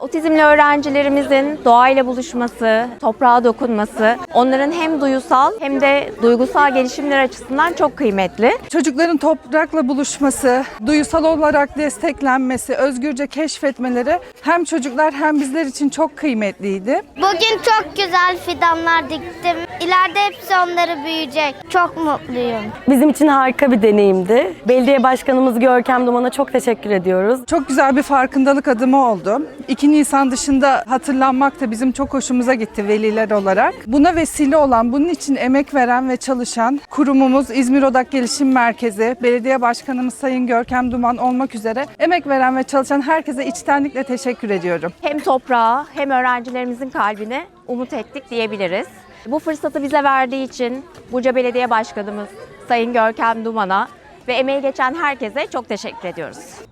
Otizmli öğrencilerimizin doğayla buluşması, toprağa dokunması, onların hem duyusal hem de duygusal gelişimler açısından çok kıymetli. Çocukların toprakla buluşması, duyusal olarak desteklenmesi, özgürce keşfetmeleri hem çocuklar hem bizler için çok kıymetliydi. Bugün çok güzel fidanlar diktim. İleride hepsi onları büyüyecek. Çok mutluyum. Bizim için harika bir deneyimdi. Belediye Başkanımız Görkem Duman'a çok teşekkür ediyoruz. Çok güzel bir farkındalık adımı oldu. 2 Nisan dışında hatırlanmak da bizim çok hoşumuza gitti veliler olarak. Buna vesile olan, bunun için emek veren ve çalışan kurumumuz İzmir Odak Gelişim Merkezi, Belediye Başkanımız Sayın Görkem Duman olmak üzere emek veren ve çalışan herkese içtenlikle teşekkür ediyorum. Hem toprağa hem öğrencilerimizin kalbine umut ettik diyebiliriz. Bu fırsatı bize verdiği için Burca Belediye Başkanımız Sayın Görkem Duman'a ve emeği geçen herkese çok teşekkür ediyoruz.